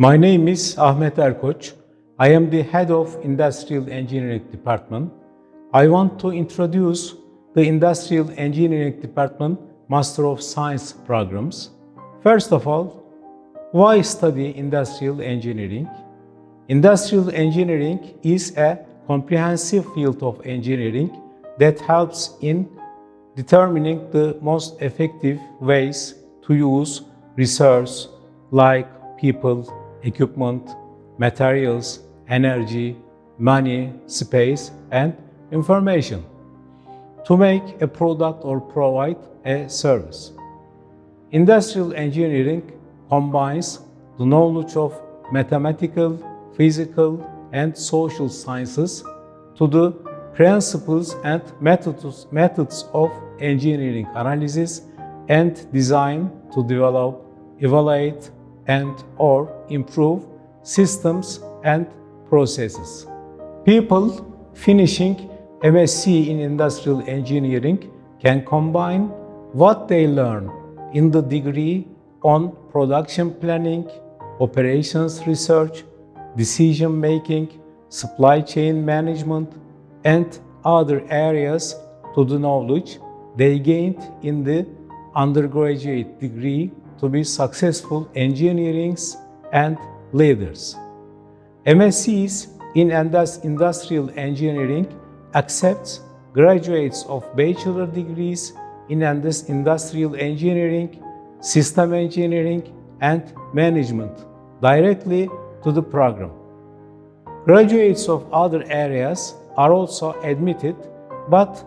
My name is Ahmet Erkoç. I am the head of Industrial Engineering Department. I want to introduce the Industrial Engineering Department Master of Science programs. First of all, why study industrial engineering? Industrial engineering is a comprehensive field of engineering that helps in determining the most effective ways to use resources like people, equipment, materials, energy, money, space, and information to make a product or provide a service. Industrial engineering combines the knowledge of mathematical, physical, and social sciences to the principles and methods, methods of engineering analysis and design to develop, evaluate, and or improve systems and processes. People finishing MSc in industrial engineering can combine what they learn in the degree on production planning, operations research, decision making, supply chain management, and other areas to the knowledge they gained in the undergraduate degree to be successful engineers and leaders. MSCs in indus- industrial engineering accepts graduates of bachelor degrees in indus- industrial engineering, system engineering, and management directly to the program. Graduates of other areas are also admitted but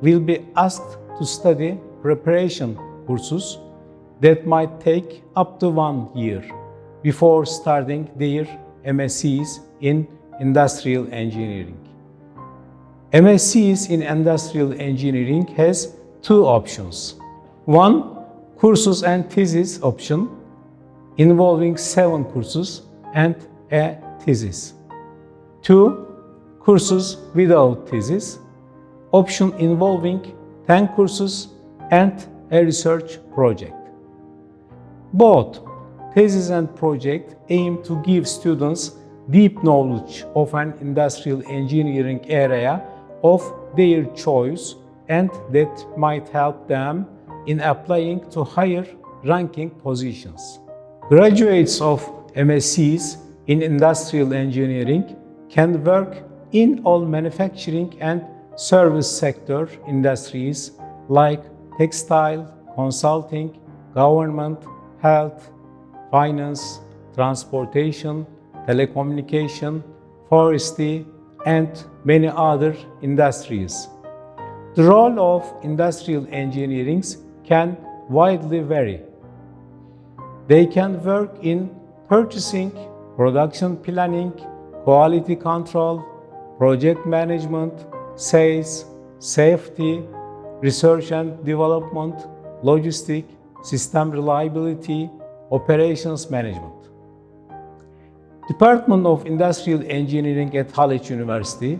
will be asked to study preparation courses that might take up to one year before starting their MSCs in industrial engineering. MSCs in industrial engineering has two options. One, courses and thesis option involving seven courses and a thesis. Two, courses without thesis, option involving 10 courses and a research project. Both thesis and project aim to give students deep knowledge of an industrial engineering area of their choice and that might help them in applying to higher ranking positions. Graduates of MSCs in industrial engineering can work in all manufacturing and service sector industries like textile, consulting, government, health, finance, transportation, telecommunication, forestry, and many other industries. The role of industrial engineering can widely vary. They can work in purchasing, production planning, quality control, project management, sales, safety, research and development, logistics, system reliability, operations management. Department of Industrial Engineering at Haliç University.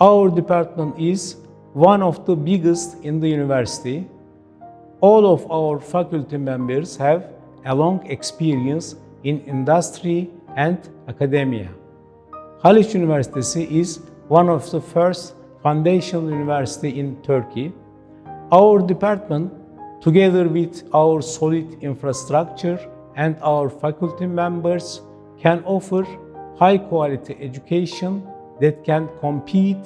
Our department is one of the biggest in the university. All of our faculty members have a long experience in industry and academia. Haliç Üniversitesi is one of the first foundational university in Turkey. Our department, together with our solid infrastructure and our faculty members, can offer high quality education that can compete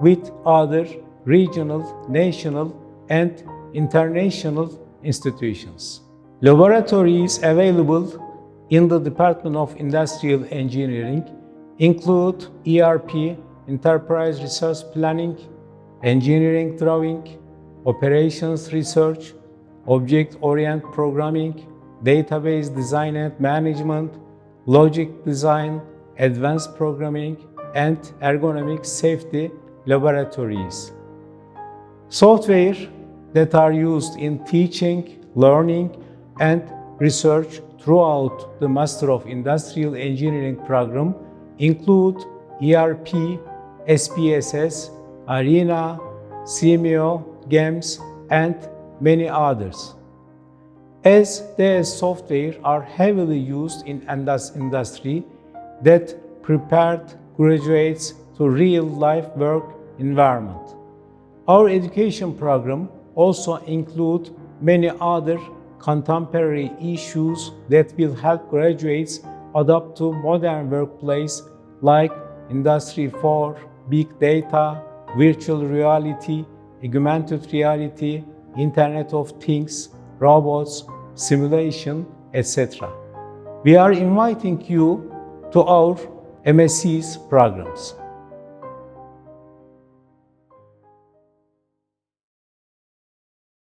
with other regional, national, and international institutions. Laboratories available in the Department of Industrial Engineering include ERP, Enterprise Resource Planning, Engineering Drawing, Operations Research, Object Oriented Programming, Database Design and Management, Logic Design, Advanced Programming, and Ergonomic Safety Laboratories. Software that are used in teaching, learning, and research throughout the Master of Industrial Engineering program include ERP, SPSS, Arena, CMO, GAMS, and many others. as their software are heavily used in indus- industry that prepared graduates to real-life work environment. Our education program also include many other contemporary issues that will help graduates adapt to modern workplace like Industry 4, Big Data, Virtual Reality, Augmented Reality, Internet of Things, robots, simulation, etc. We are inviting you to our MSC's programs.